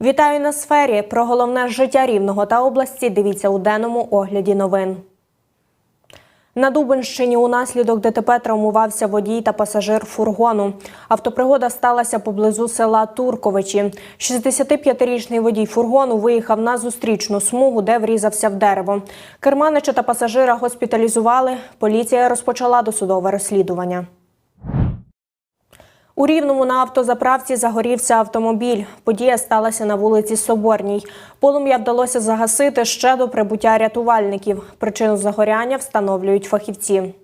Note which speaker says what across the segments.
Speaker 1: Вітаю на сфері. Про головне життя рівного та області. Дивіться у денному огляді новин. На Дубинщині унаслідок ДТП травмувався водій та пасажир фургону. Автопригода сталася поблизу села Турковичі. 65-річний водій фургону виїхав на зустрічну смугу, де врізався в дерево. Керманича та пасажира госпіталізували. Поліція розпочала досудове розслідування. У Рівному на автозаправці загорівся автомобіль. Подія сталася на вулиці Соборній. Полум'я вдалося загасити ще до прибуття рятувальників. Причину загоряння встановлюють фахівці.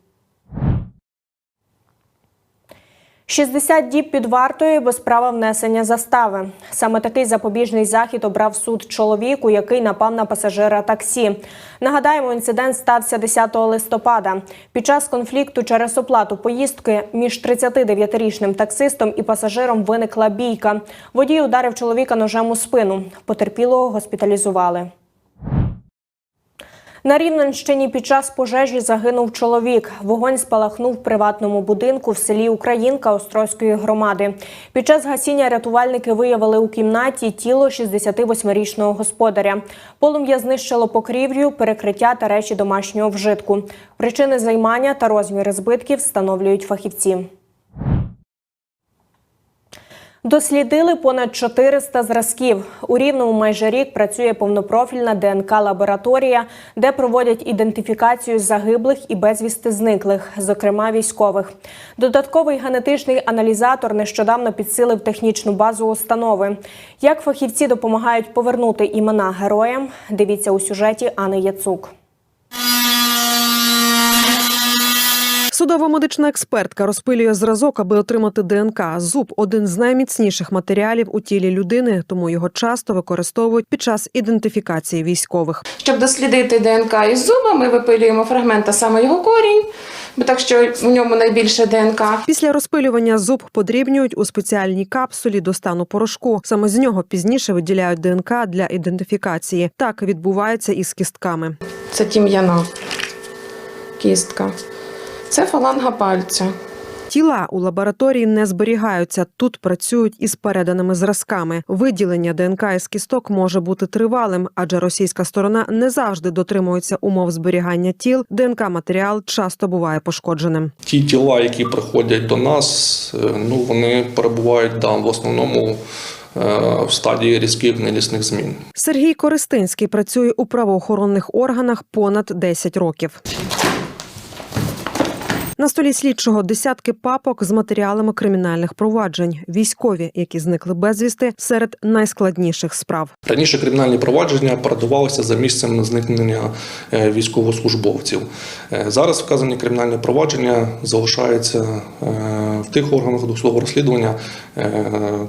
Speaker 1: 60 діб під вартою без права внесення застави. Саме такий запобіжний захід обрав суд чоловіку, який напав на пасажира таксі. Нагадаємо, інцидент стався 10 листопада. Під час конфлікту через оплату поїздки між 39-річним таксистом і пасажиром виникла бійка. Водій ударив чоловіка ножем у спину. Потерпілого госпіталізували. На Рівненщині під час пожежі загинув чоловік. Вогонь спалахнув в приватному будинку в селі Українка Острозької громади. Під час гасіння рятувальники виявили у кімнаті тіло 68-річного господаря. Полум'я знищило покрівлю, перекриття та речі домашнього вжитку. Причини займання та розміри збитків встановлюють фахівці. Дослідили понад 400 зразків. У Рівному майже рік працює повнопрофільна ДНК-лабораторія, де проводять ідентифікацію загиблих і безвісти зниклих, зокрема військових. Додатковий генетичний аналізатор нещодавно підсилив технічну базу установи. Як фахівці допомагають повернути імена героям, дивіться у сюжеті Ани Яцук.
Speaker 2: Судова медична експертка розпилює зразок, аби отримати ДНК. Зуб один з найміцніших матеріалів у тілі людини, тому його часто використовують під час ідентифікації військових.
Speaker 3: Щоб дослідити ДНК із зуба, ми випилюємо фрагмент, а саме його корінь, бо так що в ньому найбільше ДНК.
Speaker 2: Після розпилювання зуб подрібнюють у спеціальній капсулі до стану порошку. Саме з нього пізніше виділяють ДНК для ідентифікації. Так відбувається і з кістками.
Speaker 3: Це тім'яна кістка. Це фаланга пальця.
Speaker 2: Тіла у лабораторії не зберігаються. Тут працюють із переданими зразками. Виділення ДНК із кісток може бути тривалим, адже російська сторона не завжди дотримується умов зберігання тіл. ДНК матеріал часто буває пошкодженим.
Speaker 4: Ті тіла, які приходять до нас, е, ну вони перебувають да, в основному е, в стадії різких нелісних змін.
Speaker 2: Сергій Користинський працює у правоохоронних органах понад 10 років. На столі слідчого десятки папок з матеріалами кримінальних проваджень, військові, які зникли безвісти, серед найскладніших справ.
Speaker 4: Раніше кримінальні провадження передавалися за місцем зникнення е, військовослужбовців. Е, Зараз вказані кримінальні провадження залишаються е, в тих органах досудового розслідування,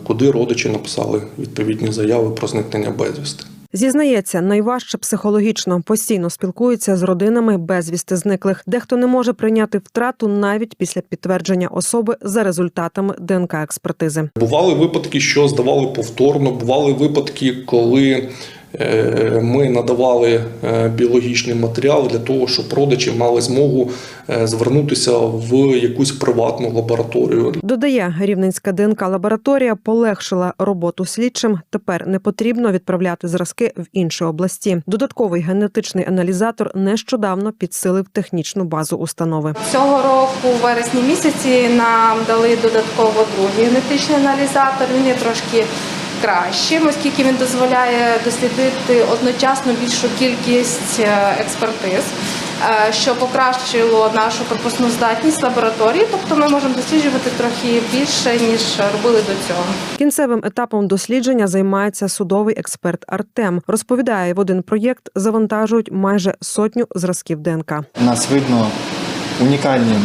Speaker 4: куди родичі написали відповідні заяви про зникнення безвісти.
Speaker 2: Зізнається, найважче психологічно постійно спілкується з родинами безвісти зниклих. Дехто не може прийняти втрату навіть після підтвердження особи за результатами ДНК експертизи.
Speaker 4: Бували випадки, що здавали повторно. Бували випадки, коли ми надавали е, біологічний матеріал для того, щоб родичі мали змогу е, звернутися в якусь приватну лабораторію.
Speaker 2: Додає, рівненська ДНК лабораторія полегшила роботу слідчим. Тепер не потрібно відправляти зразки в інші області. Додатковий генетичний аналізатор нещодавно підсилив технічну базу установи.
Speaker 5: Цього року, у вересні місяці, нам дали додатково другий генетичний аналізатор. Він є трошки кращим, оскільки він дозволяє дослідити одночасно більшу кількість е, експертиз, е, що покращило нашу пропускну здатність лабораторії. Тобто ми можемо досліджувати трохи більше ніж робили до цього.
Speaker 2: Кінцевим етапом дослідження займається судовий експерт Артем. Розповідає, в один проєкт завантажують майже сотню зразків ДНК.
Speaker 6: Нас видно унікальні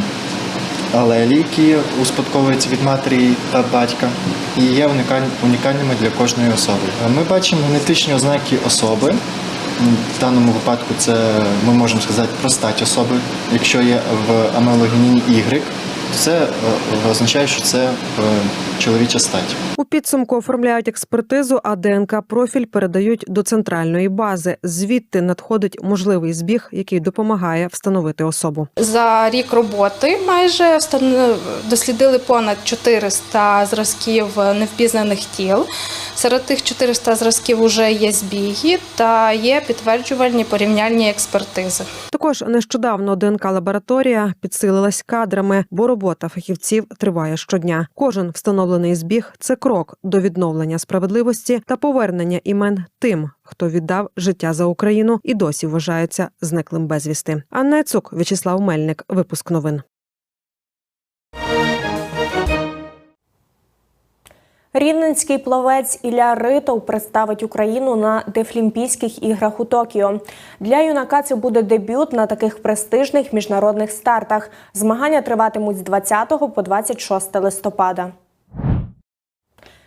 Speaker 6: алелі, які успадковуються від матері та батька, і є унікаль- унікальними для кожної особи. Ми бачимо генетичні ознаки особи. В даному випадку це ми можемо сказати про стать особи. Якщо є в амелогеніні Y, це е, означає, що це е, чоловіча стать.
Speaker 2: У підсумку оформляють експертизу, а ДНК профіль передають до центральної бази. Звідти надходить можливий збіг, який допомагає встановити особу.
Speaker 5: За рік роботи майже дослідили понад 400 зразків невпізнаних тіл. Серед тих 400 зразків вже є збіги та є підтверджувальні порівняльні експертизи.
Speaker 2: Також нещодавно ДНК лабораторія підсилилась кадрами, бо робота фахівців триває щодня. Кожен встановлений збіг це крок до відновлення справедливості та повернення імен тим, хто віддав життя за Україну і досі вважається зниклим безвісти. Анна Цук В'ячеслав Мельник, випуск новин.
Speaker 1: Рівненський плавець Ілля Ритов представить Україну на Дефлімпійських іграх у Токіо. Для юнака це буде дебют на таких престижних міжнародних стартах. Змагання триватимуть з 20 по 26 листопада.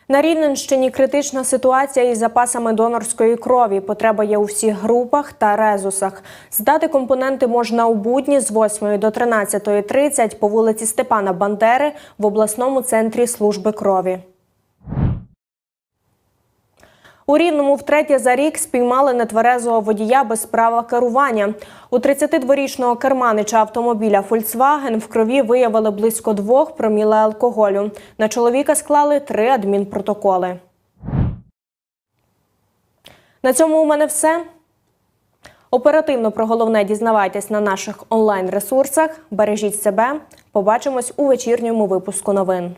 Speaker 1: На Рівненщині критична ситуація із запасами донорської крові. Потреба є у всіх групах та резусах. Здати компоненти можна у будні з 8 до 13.30 по вулиці Степана Бандери в обласному центрі служби крові. У Рівному втретє за рік спіймали нетверезого водія без права керування. У 32-річного керманича автомобіля «Фольксваген» в крові виявили близько двох проміле алкоголю. На чоловіка склали три адмінпротоколи. На цьому у мене все. Оперативно про головне дізнавайтесь на наших онлайн-ресурсах. Бережіть себе. Побачимось у вечірньому випуску новин.